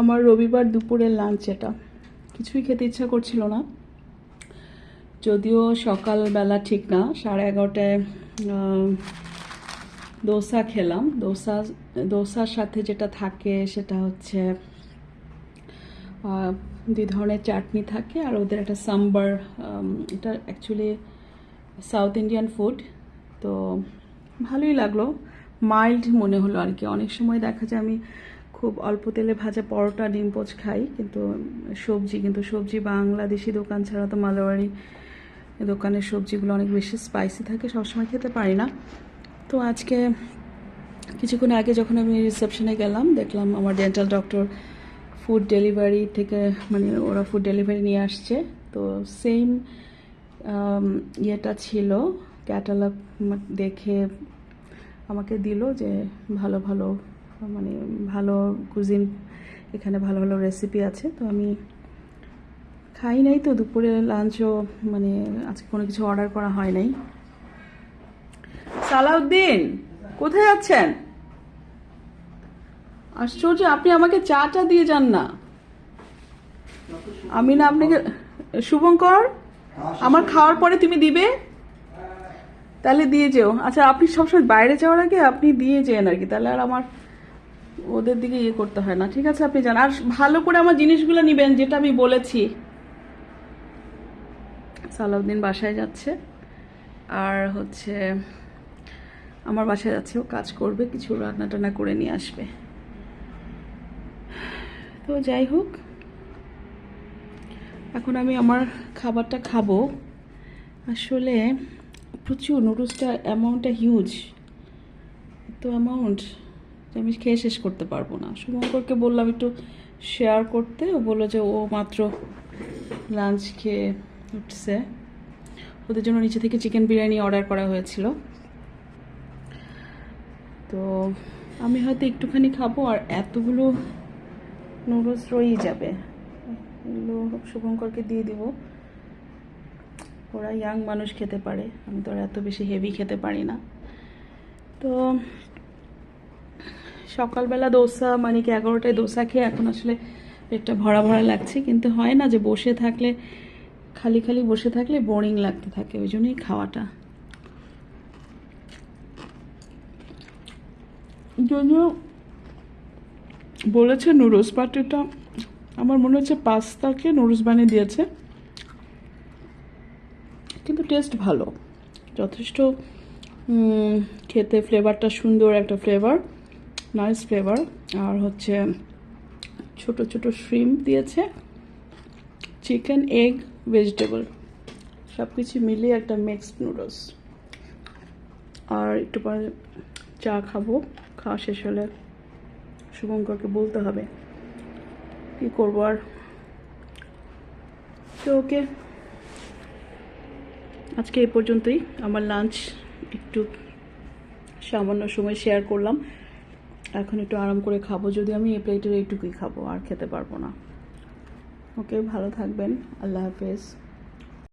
আমার রবিবার দুপুরের লাঞ্চ এটা কিছুই খেতে ইচ্ছা করছিল না। যদিও সকালবেলা ঠিক না, সাড়ে এগারোটায় দোসা খেলাম। দোসা, দোসার সাথে যেটা থাকে সেটা হচ্ছে দুই ধরনের চাটনি থাকে আর ওদের একটা সাম্বার এটা অ্যাকচুয়ালি সাউথ ইন্ডিয়ান ফুড তো ভালোই লাগল। মাইল্ড মনে হলো আর কি অনেক সময় দেখা যায় আমি খুব অল্প তেলে ভাজা পরোটা, ডিম পোচ খাই, কিন্তু সবজি কিন্তু সবজি বাংলাদেশি দোকান ছাড়া তো মালোয়ারি দোকানের সবজিগুলো অনেক বেশি স্পাইসি থাকে, সবসময় খেতে পারি না। তো আজকে কিছুক্ষণ আগে যখন আমি রিসেপশনে গেলাম, দেখলাম আমার ডেন্টাল ডক্টর ফুড ডেলিভারি থেকে মানে ওরা ফুড ডেলিভারি নিয়ে আসছে। তো সেম ইয়েটা ছিল ক্যাটালগ দেখে আমাকে দিল যে ভালো ভালো মানে ভালো কুজিন এখানে ভালো ভালো রেসিপি আছে। তো আমি খাই নাই তো, দুপুরে লাঞ্চও মানে আজকে কোনো কিছু অর্ডার করা হয় নাই। সালাউদ্দিন, কোথায় যাচ্ছেন আশ্চর্য, আপনি আমাকে চাটা দিয়ে যান না। আমি না আপনাকে, শুভঙ্কর, আমার খাওয়ার পরে তুমি দিবে? তাহলে দিয়ে যেও। আচ্ছা আপনি সবসময় বাইরে যাওয়ার আগে আপনি দিয়ে যেন আর কি, তাহলে আর আমার ওদের দিকে ইয়ে করতে হয় না। ঠিক আছে, আপনি যান। আর ভালো করে আমার জিনিসগুলো নিবেন, যেটা আমি বলেছি। সালাউদ্দিন বাসায় যাচ্ছে। আর হচ্ছে, আমার বাসায় যাচ্ছে, ও কাজ করবে, কিছু রান্না টান্না করে নিয়ে আসবে। তো যাই হোক, এখন আমি আমার খাবারটা খাব। আসলে প্রচুর নুডলসটা অ্যামাউন্টটা হিউজ তো অ্যামাউন্ট যে আমি খেয়ে শেষ করতে পারব না। শুভঙ্করকে বললাম একটু শেয়ার করতে। ও বলল যে ও মাত্র লাঞ্চ খেয়ে উঠছে। ওদের জন্য নিচে থেকে চিকেন বিরিয়ানি অর্ডার করা হয়েছিল। তো আমি হয়তো একটুখানি খাব আর এতগুলো নুডলস রয়েই যাবে। এগুলো শুভঙ্করকে দিয়ে দিব। ওরা ইয়াং মানুষ খেতে পারে। আমি তো আর এত বেশি হেভি খেতে পারি না। তো সকালবেলা দোসা মানে কি এগারোটায় দোসা খেয়ে এখন আসলে পেটটা ভরা ভরা লাগছে। কিন্তু হয় না যে বসে থাকলে, খালি খালি বসে থাকলে বোরিং লাগতে থাকে, ওই জন্যই খাওয়াটা। যদিও বলেছে নুডলস বাট এটা আমার মনে হচ্ছে পাস্তাকে নুডলস বানিয়ে দিয়েছে। কিন্তু টেস্ট ভালো। যথেষ্ট খেতে ফ্লেভারটা সুন্দর একটা ফ্লেভার নাইস ফ্লেভার। আর হচ্ছে ছোট ছোট শ্রিম দিয়েছে। চিকেন এগ ভেজিটেবল সব কিছু মিলিয়ে একটা মিক্সড নুডলস আর একটু পরে চা খাব। খাওয়া শেষ হলে শুভঙ্করকে বলতে হবে কি করব আর। তো ওকে, আজকে এই পর্যন্তই। আমার লাঞ্চ একটু সামান্য সময় শেয়ার করলাম। এখন একটু আরাম করে খাব। যদি আমি এই প্লেটের এইটুকুই খাব, আর খেতে পারব না। ওকে ভালো থাকবেন। আল্লাহ হাফেজ।